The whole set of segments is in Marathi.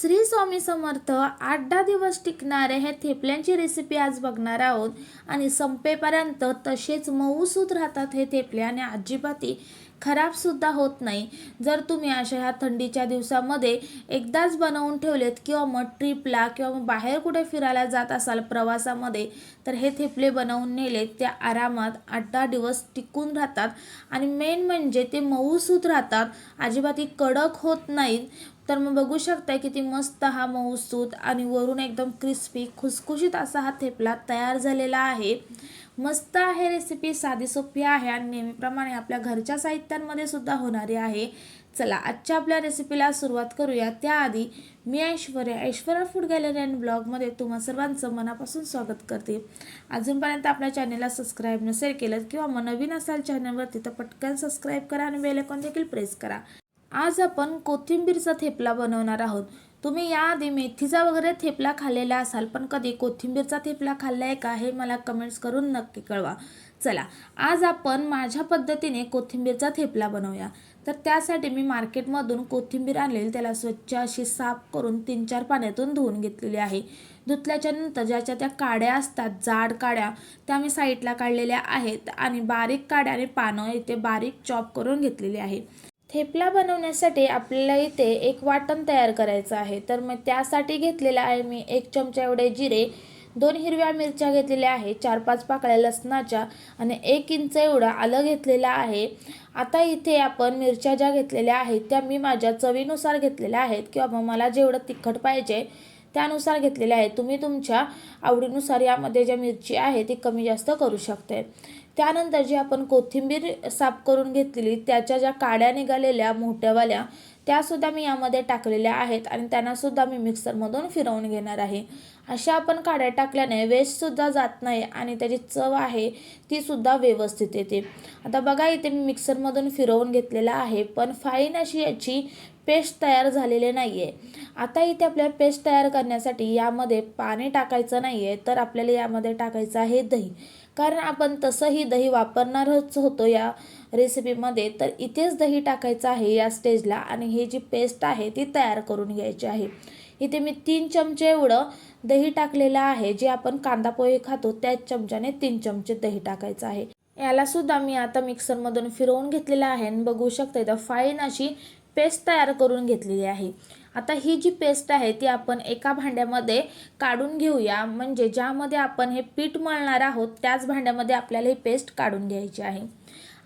श्री स्वामी समर्थ आठ दहा दिवस टिकणारे हे थेपल्यांची रेसिपी आज बघणार आहोत. आणि संपेपर्यंत तसेच मऊसूत राहतात हे थेपले आणि अजिबाती खराबसुद्धा होत नाही. जर तुम्ही अशा ह्या थंडीच्या दिवसामध्ये एकदाच बनवून ठेवलेत किंवा मग ट्रिपला किंवा मग बाहेर कुठे फिरायला जात असाल प्रवासामध्ये तर हे थेपले बनवून नेलेत त्या आरामात आठ दहा दिवस टिकून राहतात. आणि मेन म्हणजे ते मऊसूत राहतात. अजिबात कडक होत नाहीत. तर मग बघू शकता किती मस्त हा मऊसूत आणि वरून एकदम क्रिस्पी खुसखुशीत असा हा थेपला तयार झालेला आहे. मस्त आहे रेसिपी साधी सोपी आहे आणि नेहमीप्रमाणे आपल्या घरच्या साहित्यांमध्ये सुद्धा होणारी आहे. चला आजच्या आपल्या रेसिपीला सुरुवात करूया. त्याआधी मी Aishwarya Aishwarya food gallery and ब्लॉगमध्ये तुम्हा सर्वांचं मनापासून स्वागत करते. अजूनपर्यंत आपल्या चॅनलला सबस्क्राईब नसेल केलं किंवा मग नवीन असाल चॅनलवरती तर पटकन सबस्क्राईब करा आणि बेल आयकॉन देखील प्रेस करा. आज आपण कोथिंबीरचा थेपला बनवणार आहोत. तुम्ही याआधी मेथीचा वगैरे थेपला खाल्लेला असाल पण कधी कोथिंबीरचा थेपला खाल्ला आहे का हे मला कमेंट्स करून नक्की कळवा. चला आज आपण माझ्या पद्धतीने कोथिंबीरचा थेपला बनवूया. तर त्यासाठी मी मार्केटमधून कोथिंबीर आणलेली त्याला स्वच्छ अशी साफ करून तीन चार पाण्यातून धुवून घेतलेली आहे. धुतल्याच्या नंतर ज्याच्या त्या काड्या असतात जाड काड्या त्या मी साईडला काढलेल्या आहेत आणि बारीक काड्या आणि पानं इथे बारीक चॉप करून घेतलेली आहे. थेपला बनवण्यासाठी आपल्याला इथे एक वाटण तयार करायचं आहे. तर मग त्यासाठी घेतलेलं आहे मी एक चमचा एवढे जिरे दोन हिरव्या मिरच्या घेतलेल्या आहे चार पाच पाकळ्या लसणाच्या आणि एक इंच एवढं आलं घेतलेलं आहे. आता इथे आपण मिरच्या ज्या घेतलेल्या आहेत त्या मी माझ्या चवीनुसार घेतलेल्या आहेत किंवा मग मला जेवढं तिखट पाहिजे त्यानुसार घेतलेल्या आहेत. तुम्ही तुमच्या आवडीनुसार यामध्ये ज्या मिरची आहे ती कमी जास्त करू शकते त्यानंतर जी आपण कोथिंबीर साफ करून घेतलेली त्याच्या ज्या काड्या निघालेल्या मोठ्यावाल्या त्यासुद्धा मी यामध्ये टाकलेल्या आहेत आणि त्यांनासुद्धा मी मिक्सरमधून फिरवून घेणार आहे. अशा आपण काड्या टाकल्याने वेस्टसुद्धा जात नाही आणि त्याची चव आहे तीसुद्धा व्यवस्थित येते. आता बघा इथे मी मिक्सरमधून फिरवून घेतलेला आहे पण फाईन अशी याची पेस्ट तयार झालेली नाही आहे आता इथे आपल्याला पेस्ट तयार करण्यासाठी यामध्ये पाणी टाकायचं नाही आहे तर आपल्याला यामध्ये टाकायचं आहे दही. कारण आपण तसंही दही वापरणारच होतो या रेसिपीमध्ये तर इथेच दही टाकायचं आहे या स्टेजला आणि ही जी पेस्ट आहे ती तयार करून घ्यायची आहे. इथे मी तीन चमचे एवढं दही टाकलेलं आहे. जे आपण कांदा पोहे खातो त्याच चमच्याने तीन चमचे दही टाकायचं आहे. याला सुद्धा मी आता मिक्सरमधून फिरवून घेतलेलं आहे. आणि बघू शकता इथं फाईन अशी पेस्ट तयार करून घेतलेली आहे. आता ही जी पेस्ट आहे ती आपण एका भांड्यामध्ये काढून घेऊया. म्हणजे ज्यामध्ये आपण हे पीठ मळणार आहोत त्याच भांड्यामध्ये आपल्याला ही पेस्ट काढून घ्यायची आहे.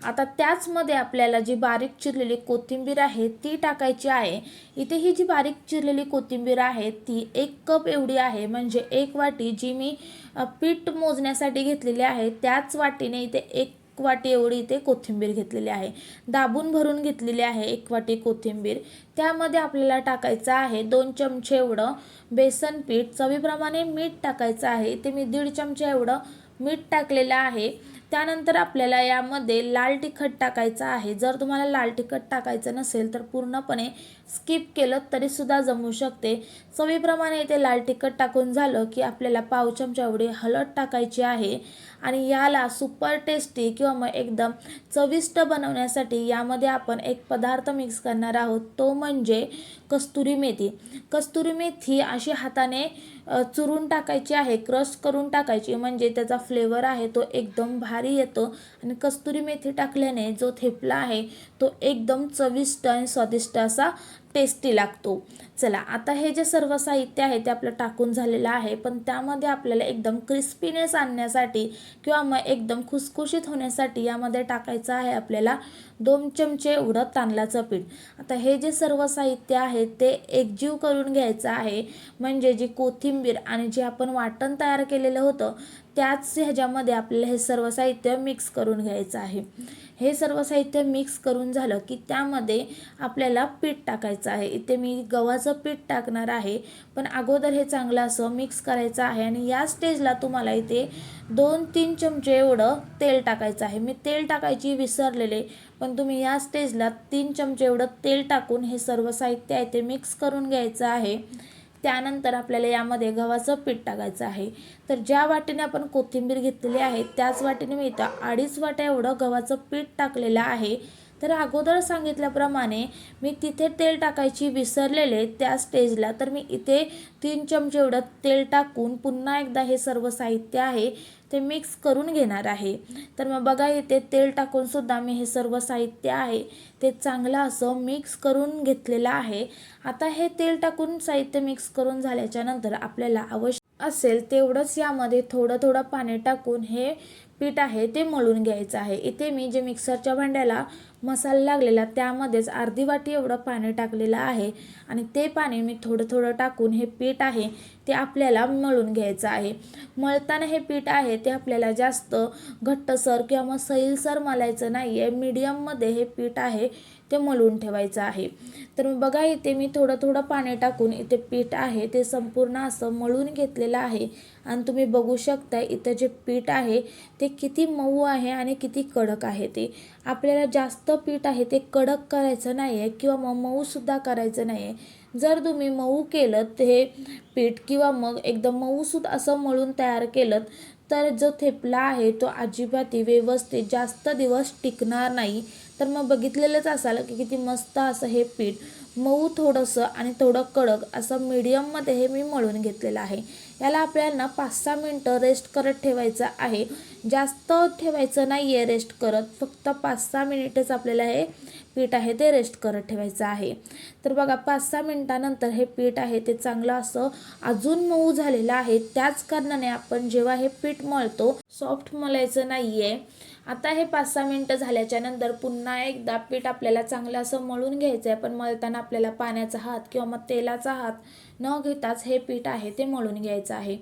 आता त्याचमध्ये आपल्याला जी बारीक चिरलेली कोथिंबीर आहे ती टाकायची आहे. इथे ही जी बारीक चिरलेली कोथिंबीर आहे ती एक कप एवढी आहे. म्हणजे एक वाटी जी मी पीठ मोजण्यासाठी घेतलेली आहे त्याच वाटीने इथे एक एक वाटी एवढी इथे कोथिंबीर घेतलेली आहे. दाबून भरून घेतलेली आहे एक वाटी कोथिंबीर. त्यामध्ये आपल्याला टाकायचं आहे दोन चमचे एवढं बेसन पीठ. चवीप्रमाणे मीठ टाकायचं आहे. इथे मी दीड चमचे एवढं मीठ टाकलेलं आहे. त्यानंतर आपल्याला यामध्ये लाल तिखट टाकायचं आहे. जर तुम्हाला लाल तिखट टाकायचं नसेल तर पूर्णपणे स्किप केलं तरीसुद्धा जमू शकते. चवीप्रमाणे इथे लाल तिखट टाकून झालं की आपल्याला पाव चमचा एवढी हळद टाकायची आहे. आणि याला सुपर टेस्टी किंवा मग एकदम चविष्ट बनवण्यासाठी यामध्ये आपण एक पदार्थ मिक्स करणार आहोत. तो म्हणजे कस्तुरी मेथी. कस्तुरी मेथी अशी हाताने चुरून टाकायची आहे क्रश करून टाकायची. म्हणजे त्याचा फ्लेवर आहे तो एकदम भारी येतो. आणि कस्तुरी मेथी टाकल्याने जो थेपला आहे तो एकदम चविष्ट आणि स्वादिष्ट असा टेस्टी लागतो. चला आता हे जे सर्व साहित्य आहे ते आपलं टाकून झालेलं आहे पण त्यामध्ये आपल्याला एकदम क्रिस्पीनेस आणण्यासाठी किंवा मग एकदम खुसखुशीत होण्यासाठी यामध्ये टाकायचं आहे आपल्याला दोन चमचे एवढं तांदळाचं पीठ. आता हे जे सर्व साहित्य आहे ते एकजीव करून घ्यायचं आहे म्हणजे जी कोथिंबीर आणि जे आपण वाटण तयार केलेलं होतं त्याच ह्याच्यामध्ये आपल्याला हे सर्व साहित्य मिक्स करून घ्यायचं आहे. हे सर्व साहित्य मिक्स करून झालं की त्यामध्ये आपल्याला पीठ टाकायचं आहे. इथे मी गव्हाचं पीठ टाकणार आहे पण अगोदर हे चांगलं असं मिक्स करायचं आहे आणि या स्टेजला तुम्हाला इथे दोन तीन चमचे एवढं तेल टाकायचं आहे. मी तेल टाकायची विसरलेले पण तुम्ही या स्टेजला तीन चमचे एवढं तेल टाकून हे सर्व साहित्य आहे ते मिक्स करून घ्यायचं आहे. त्यानंतर आपल्याला यामध्ये गव्हाचं पीठ टाकायचं आहे. तर ज्या वाटीने आपण कोथिंबीर घेतलेली आहे त्याच वाटेने मी इथं अडीच वाट्या एवढं गव्हाचं पीठ टाकलेलं आहे. तर अगोदर सांगितल्याप्रमाणे मी तिथे तेल टाकायची विसरलेले त्या स्टेजला. तर मी इथे तीन चमचे एवढं तेल टाकून पुन्हा एकदा हे सर्व साहित्य आहे ते मिक्स करून घेणार आहे. तर मग बघा इथे तेल टाकून सुद्धा मी हे सर्व साहित्य आहे ते चांगलं असं मिक्स करून घेतलेलं आहे. आता हे तेल टाकून साहित्य मिक्स करून झाल्याच्यानंतर आपल्याला आवश्यक असेल तेवढंच यामध्ये थोडं थोडं पाणी टाकून हे पीठ आहे ते मळून घ्यायचं आहे. इथे मी जे मिक्सरच्या भांड्याला मसाला लागलेला त्यामध्येच अर्धी वाटी एवढं पाणी टाकलेलं आहे आणि ते पाणी मी थोडं थोडं टाकून हे पीठ आहे ते आपल्याला मळून घ्यायचं आहे. मळताना हे पीठ आहे ते आपल्याला जास्त घट्टसर किंवा मग सैलसर मलायचं नाही आहे मीडियममध्ये हे पीठ आहे ते मळून ठेवायचं आहे. तर मग बघा इथे मी थोडं थोडं पाणी टाकून इथे पीठ आहे ते संपूर्ण असं मळून घेतलेलं आहे. आणि तुम्ही बघू शकता इथं जे पीठ आहे ते किती मऊ आहे आणि किती कडक आहे ते. आपल्याला जास्त पीठ आहे ते कडक करायचं नाही आहे किंवा मग मऊसुद्धा करायचं नाही आहे जर तुम्ही मऊ केलं हे पीठ किंवा मग एकदम मऊसूद असं मळून तयार केलं तर जो थेपला आहे तो अजिबात व्यवस्थित जास्त दिवस टिकणार नाही. तर मग बघितलेलंच असाल की किती मस्त असं हे पीठ मऊ थोडंसं आणि थोडं कडक असं मीडियममध्ये हे मी मळून घेतलेलं आहे. याला आपल्याला पाच सहा मिनटं रेस्ट करत ठेवायचं आहे. जास्त ठेवायचं नाही आहे रेस्ट करत फक्त पाच सहा मिनिटच आपल्याला हे पीठ आहे ते रेस्ट करत ठेवायचं आहे. तर बघा पाच सहा मिनटानंतर हे पीठ आहे ते चांगलं असं अजून मऊ झालेलं आहे. त्याच कारणाने आपण जेव्हा हे पीठ मळतो सॉफ्ट मळायचं नाही आहे आता हे पाच सहा मिनटं झाल्याच्यानंतर पुन्हा एकदा पीठ आपल्याला चांगलं असं मळून घ्यायचं आहे पण मळताना आपल्याला पाण्याचा हात किंवा मग तेलाचा हात न घेताच हे पीठ आहे ते मळून घ्यायचं आहे.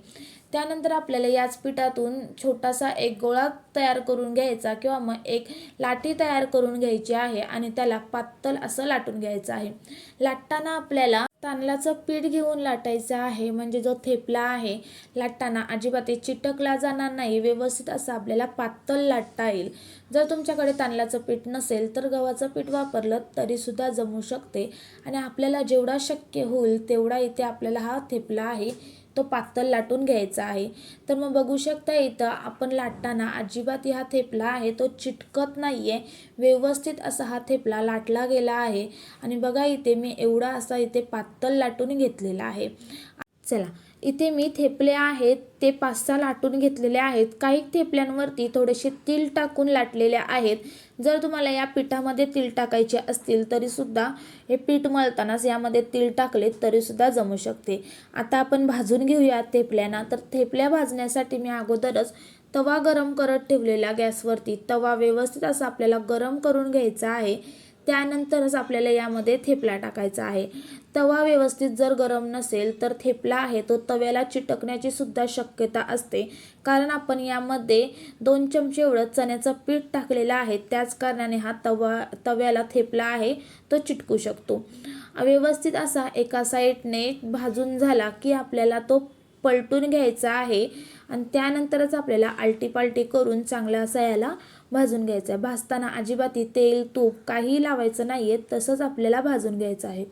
त्यानंतर आपल्याला याच पिठातून छोटासा एक गोळा तयार करून घ्यायचा किंवा मग एक लाटी तयार करून घ्यायची आहे आणि त्याला पातळ असं लाटून घ्यायचं आहे. लाटताना आपल्याला तांदळाचं पीठ घेऊन लाटायचं आहे. म्हणजे जो थेपला आहे लाटताना अजिबात चिटकला जाणार नाही. व्यवस्थित असं आपल्याला पातळ लाटता येईल. जर तुमच्याकडे तांदळाचं पीठ नसेल तर गव्हाचं पीठ वापरलं तरीसुद्धा जमू शकते. आणि आपल्याला जेवढा शक्य होईल तेवढा इथे आपल्याला हा थेपला आहे. तो पातळ लाटून घ्यायचा आहे. तर मग बघू शकता इथं आपण लाटताना अजिबात हा थेपला आहे तो चिटकत नाही आहे व्यवस्थित असा हा थेपला लाटला गेला आहे. आणि बघा इथे मी एवढा असा इथे पातळ लाटून घेतलेला आहे. चला इथे मी थेपले आहेत ते पाच सहा लाटून घेतलेले आहेत. काही थेपल्यांवरती थोडेसे तीळ टाकून लाटलेले आहेत. जर तुम्हाला या पिठामध्ये तीळ टाकायचे असतील तरीसुद्धा हे पीठ मळतानाच यामध्ये तिल टाकले तरीसुद्धा जमू शकते. आता आपण भाजून घेऊया थेपल्यांना. तर थेपल्या भाजण्यासाठी मी अगोदरच तवा गरम करत ठेवलेला गॅसवरती. तवा व्यवस्थित असा आपल्याला गरम करून घ्यायचा आहे. त्यानंतरच आपल्याला यामध्ये थेपला टाकायचा आहे. तवा व्यवस्थित जर गरम नसेल तर थेपला आहे. तो तव्याला चिटकण्याची सुद्धा शक्यता असते. कारण आपण यामध्ये दोन चमचे एवढं चण्याचं पीठ टाकलेलं आहे. त्याच कारणाने हा तवा तव्याला थेपला आहे. तो चिटकू शकतो. व्यवस्थित असा एका साईडने भाजून झाला की आपल्याला तो पलटून घ्यायचा आहे. आणि त्यानंतरच आपल्याला आलटी पालटी करून चांगला असा याला भाजून घ्यायचं आहे भाजताना अजिबाती तेल तूप काहीही लावायचं नाही आहे तसंच आपल्याला भाजून घ्यायचं आहे.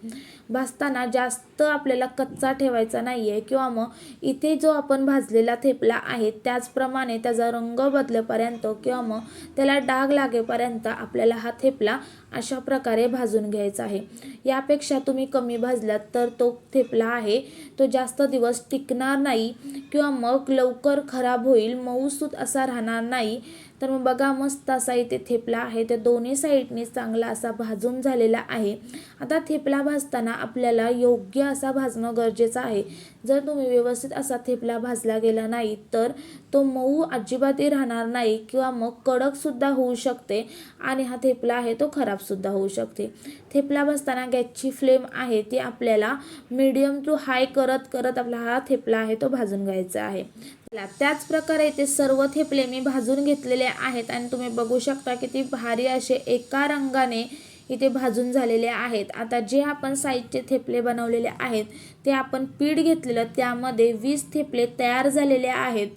भाजताना जास्त आपल्याला कच्चा ठेवायचा नाही आहे किंवा मग इथे जो आपण भाजलेला थेपला आहे त्याचप्रमाणे त्याचा रंग बदलेपर्यंत किंवा मग त्याला डाग लागेपर्यंत आपल्याला हा थेपला अशा प्रकारे भाजून घ्यायचा आहे. यापेक्षा तुम्ही कमी भाजलात तर तो थेपला आहे. तो जास्त दिवस टिकणार नाही किंवा मग लवकर खराब होईल मऊसूत असा राहणार नाही. तर मग बघा मस्त असा इथे थेपला आहे. त्या दोन्ही साईडने चांगला असा भाजून झालेला आहे. आता थेपला भाजताना आपल्याला योग्य असा भाजणं गरजेचं आहे. जर तुम्ही व्यवस्थित असा थेपला भाजला गेला नाही तर तो मऊ अजिबातही राहणार नाही किंवा मग कडकसुद्धा होऊ शकते आणि हा थेपला आहे तो खराबसुद्धा होऊ शकते. थेपला भाजताना गॅसची फ्लेम आहे ती आपल्याला मीडियम टू हाय करत करत आपला हा थेपला आहे तो भाजून घ्यायचा आहे. त्याच प्रकारे इथे सर्व थेपले मी भाजून घेतलेले आहेत आणि तुम्ही बघू शकता किती भारी असे एका रंगाने इथे भाजून झालेले आहेत. आता जे आपण साईजचे थेपले बनवलेले आहेत ते आपण पीठ घेतलेलं त्यामध्ये वीस थेपले तयार झालेले आहेत.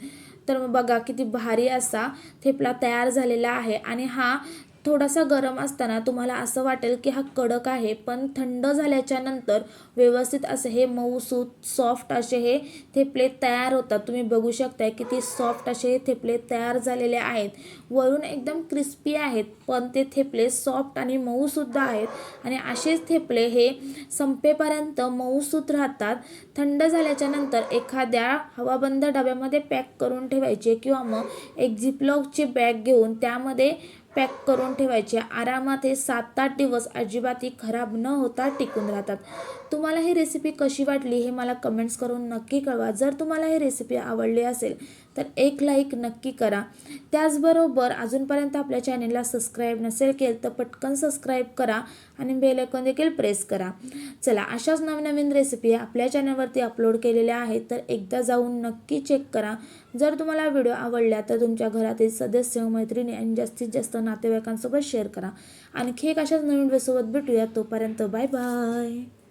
तर मग बघा किती भारी असा थेपला तयार झालेला आहे. आणि हा थोडासा गरम असताना तुम्हाला असं वाटेल की हा कडक आहे पण थंड झाल्याच्यानंतर व्यवस्थित असे हे मऊसूत सॉफ्ट असे हे थेपले तयार होतात. तुम्ही बघू शकताय किती सॉफ्ट असे हे थेपले तयार झालेले आहेत. वरून एकदम क्रिस्पी आहेत पण ते थेपले सॉफ्ट आणि मऊसुद्धा आहेत. आणि असेच थेपले हे संपेपर्यंत मऊसूत राहतात. थंड झाल्याच्यानंतर एखाद्या हवाबंद डब्यामध्ये पॅक करून ठेवायचे किंवा मग एक झिपलॉकची बॅग घेऊन त्यामध्ये पॅक करून ठेवायचे. आरामात हे सात आठ दिवस अजिबातही खराब न होता टिकून राहतात. तुम्हाला ही रेसिपी कशी वाटली हे मला कमेंट्स करून नक्की कळवा. जर तुम्हाला ही रेसिपी आवडली असेल तर एक लाईक नक्की करा. त्याचबरोबर अजूनपर्यंत आपल्या चॅनेलला सबस्क्राईब नसेल केलं तर पटकन सबस्क्राईब करा आणि बेल आयकॉन देखील प्रेस करा. चला अशाच नवनवीन रेसिपी आपल्या चॅनलवरती अपलोड केलेल्या आहेत तर एकदा जाऊन नक्की चेक करा. जर तुम्हाला व्हिडिओ आवडल्या तर तुमच्या घरातील सदस्य मैत्रिणी आणि जास्तीत जास्त नातेवाईकांसोबत शेअर करा. आणखी एक अशाच नवीन व्हिडिओसोबत भेटूया तोपर्यंत बाय बाय